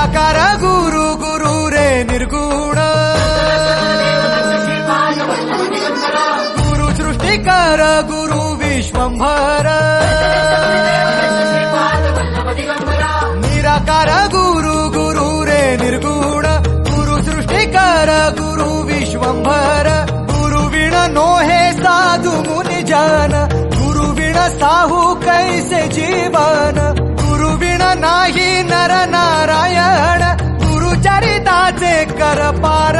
निराकार गुरु गुरु रे निर्गुण गुरु सृष्टिकर गुरु विश्वंभर निराकार गुरु गुरु रे निर्गुण गुरु सृष्टिकर गुरु विश्वंभर गुरु विण नोहे साधु मुनि जन गुरु विण साहू कैसे जीवन गुरु विण नाही नर para